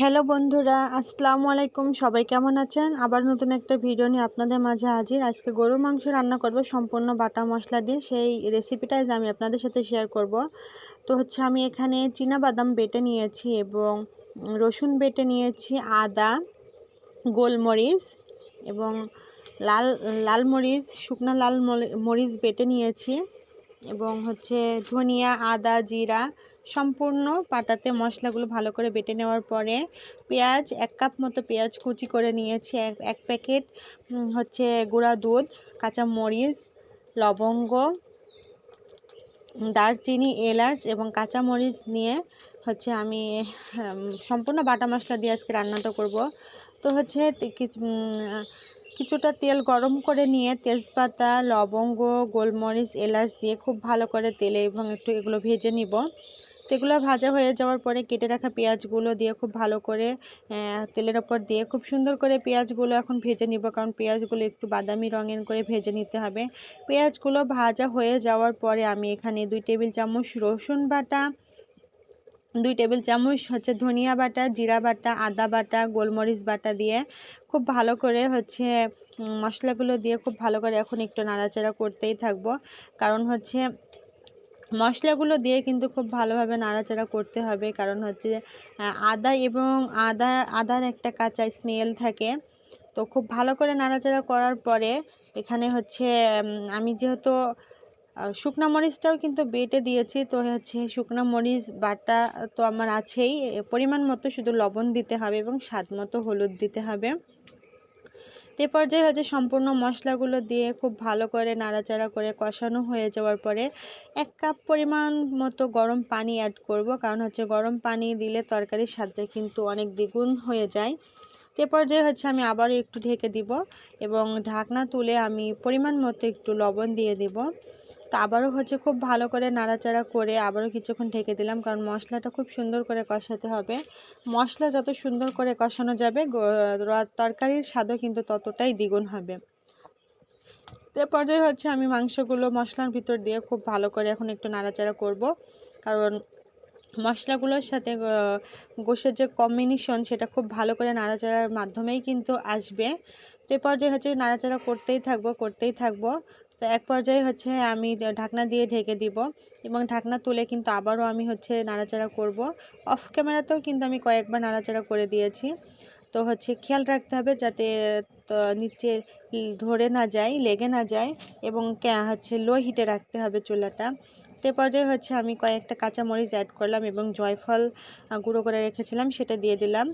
Hello বন্ধুরা, আসসালামু আলাইকুম। সবাই কেমন আছেন? আবার নতুন একটা ভিডিও নিয়ে আপনাদের মাঝে হাজির। আজকে গরুর মাংস রান্না করব সম্পূর্ণ বাটা মশলা দিয়ে। সেই রেসিপিটাই আমি আপনাদের সাথে শেয়ার করব। তো হচ্ছে আমি এখানে বাদাম বেটে নিয়েছি এবং রসুন বেটে নিয়েছি, আদা, গোলমরিচ এবং লাল লাল মরিচ, শুকনো লাল মরিচ বেটে নিয়েছি। এবং হচ্ছে ধনিয়া, আদা, জিরা সম্পূর্ণ পাটাতে মশলাগুলো ভালো করে বেটে নেওয়ার পরে পেঁয়াজ, এক কাপ মতো পেঁয়াজ কুচি করে নিয়েছি, এক এক প্যাকেট হচ্ছে গুঁড়া দুধ, কাঁচা মরিচ, লবঙ্গ, দারচিনি, এলাচ এবং কাঁচা মরিচ নিয়ে হচ্ছে আমি সম্পূর্ণ বাটা মশলা দিয়ে আজকে রান্নাটা করব। তো হচ্ছে কিছুটা তেল গরম করে নিয়ে তেজপাতা, লবঙ্গ, গোলমরিচ, এলাচ দিয়ে খুব ভালো করে তেলে এবং একটু এগুলো ভেজে নিব। তো এগুলো ভাজা হয়ে যাওয়ার পরে কেটে রাখা পেঁয়াজগুলো দিয়ে খুব ভালো করে তেলের ওপর দিয়ে খুব সুন্দর করে পেঁয়াজগুলো এখন ভেজে নিব, কারণ পেঁয়াজগুলো একটু বাদামি রঙের করে ভেজে নিতে হবে। পেঁয়াজগুলো ভাজা হয়ে যাওয়ার পরে আমি এখানে দুই টেবিল চামচ রসুন বাটা দুই টেবিল চামচ হচ্ছে ধনিয়া বাটা, জিরা বাটা, আদা বাটা, গোলমরিচ বাটা দিয়ে খুব ভালো করে হচ্ছে মশলাগুলো দিয়ে খুব ভালো করে এখন একটু নাড়াচাড়া করতেই থাকব। কারণ হচ্ছে মশলাগুলো দিয়ে কিন্তু খুব ভালোভাবে নাড়াচাড়া করতে হবে। কারণ হচ্ছে আদা এবং আদা, আদার একটা কাঁচা স্মেল থাকে। তো খুব ভালো করে নাড়াচাড়া করার পরে এখানে হচ্ছে আমি যেহেতু শুকনা মরিচটাও কিন্তু বেটে দিয়েছি। তো হচ্ছে শুকনা মরিচ, বাটা তো আমার আছেই। পরিমাণ মতো শুধু লবণ দিতে হবে এবং স্বাদ মতো হলুদ দিতে হবে। এ পর্যায়ে হচ্ছে সম্পূর্ণ মশলাগুলো দিয়ে খুব ভালো করে নাড়াচাড়া করে কষানো হয়ে যাওয়ার পরে এক কাপ পরিমাণ মতো গরম পানি অ্যাড করব। কারণ হচ্ছে গরম পানি দিলে তরকারির স্বাদটা কিন্তু অনেক দ্বিগুণ হয়ে যায়। এ পর্যায়ে হচ্ছে আমি আবারও একটু ঢেকে দিব এবং ঢাকনা তুলে আমি পরিমাণ মতো একটু লবণ দিয়ে দিব। তো আবারও হচ্ছে খুব ভালো করে নাড়াচাড়া করে আবারও কিছুক্ষণ ঢেকে দিলাম, কারণ মশলাটা খুব সুন্দর করে কষাতে হবে। মশলা যত সুন্দর করে কষানো যাবে তরকারির স্বাদও কিন্তু ততটাই দ্বিগুণ হবে। এ পর্যায়ে হচ্ছে আমি মাংসগুলো মশলার ভিতর দিয়ে খুব ভালো করে এখন একটু নাড়াচাড়া করব। কারণ মশলাগুলোর সাথে গোশের যে কম্বিনেশন সেটা খুব ভালো করে নাড়াচাড়ার মাধ্যমেই কিন্তু আসবে। তো এ পর্যায়ে হচ্ছে নাড়াচাড়া করতেই থাকব করতেই থাকব। তো এক পর্যায়ে হচ্ছে আমি ঢাকনা দিয়ে ঢেকে দিব এবং ঢাকনা তুলে কিন্তু আবারও আমি হচ্ছে নাড়াচাড়া করব। অফ ক্যামেরাতেও কিন্তু আমি কয়েকবার নাড়াচাড়া করে দিয়েছি। তো হচ্ছে খেয়াল রাখতে হবে যাতে নিচে ধরে না যায়, লেগে না যায় এবং হচ্ছে লো হিটে রাখতে হবে চুলাটা। তে পর্যায়ে হচ্ছে আমি কয়েকটা কাঁচামরিচ অ্যাড করলাম এবং জয়ফল গুঁড়ো করে রেখেছিলাম, সেটা দিয়ে দিলাম।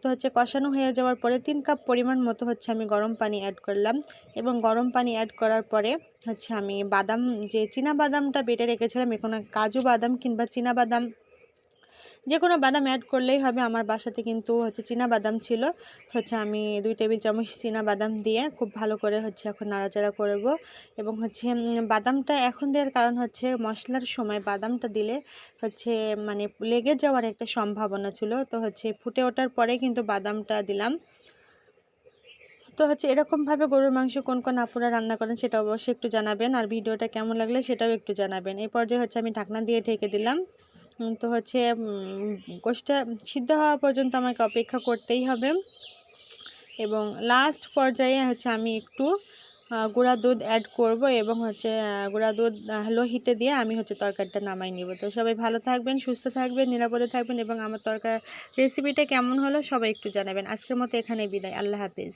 তো হচ্ছে কষানো হয়ে যাওয়ার পরে তিন কাপ পরিমাণ মতো হচ্ছে আমি গরম পানি অ্যাড করলাম এবং গরম পানি অ্যাড করার পরে হচ্ছে আমি বাদাম, যে চীনা বাদামটা বেটে রেখেছিলাম এখানে কাজু বাদাম কিংবা চীনা বাদাম যে কোনো বাদাম অ্যাড করলেই হবে। আমার বাসাতে কিন্তু হচ্ছে চীনা বাদাম ছিল। হচ্ছে আমি দুই টেবিল চামচ চীনা বাদাম দিয়ে খুব ভালো করে হচ্ছে এখন নাড়াচাড়া করব। এবং হচ্ছে বাদামটা এখন দেওয়ার কারণ হচ্ছে মশলার সময় বাদামটা দিলে হচ্ছে মানে লেগে যাওয়ার একটা সম্ভাবনা ছিল। তো হচ্ছে ফুটে ওঠার পরে কিন্তু বাদামটা দিলাম। তো হচ্ছে এরকমভাবে গরুর মাংস কোন কোন আপুরা রান্না করেন সেটা অবশ্যই একটু জানাবেন। আর ভিডিওটা কেমন লাগলে সেটাও একটু জানাবেন। এই পর্যায়ে হচ্ছে আমি ঢাকনা দিয়ে ঢেকে দিলাম। তো হচ্ছে গোষ্ঠটা সিদ্ধ হওয়া পর্যন্ত আমাকে অপেক্ষা করতেই হবে। এবং লাস্ট পর্যায়ে হচ্ছে আমি একটু গুঁড়া দুধ অ্যাড করব এবং হচ্ছে গুঁড়া দুধ লো হিটে দিয়ে আমি হচ্ছে তরকারিটা নামাই নিব। তো সবাই ভালো থাকবেন, সুস্থ থাকবেন, নিরাপদে থাকবেন এবং আমার তরকার রেসিপিটা কেমন হলো সবাই একটু জানাবেন। আজকের মতো এখানে বিদায়। আল্লাহ হাফিজ।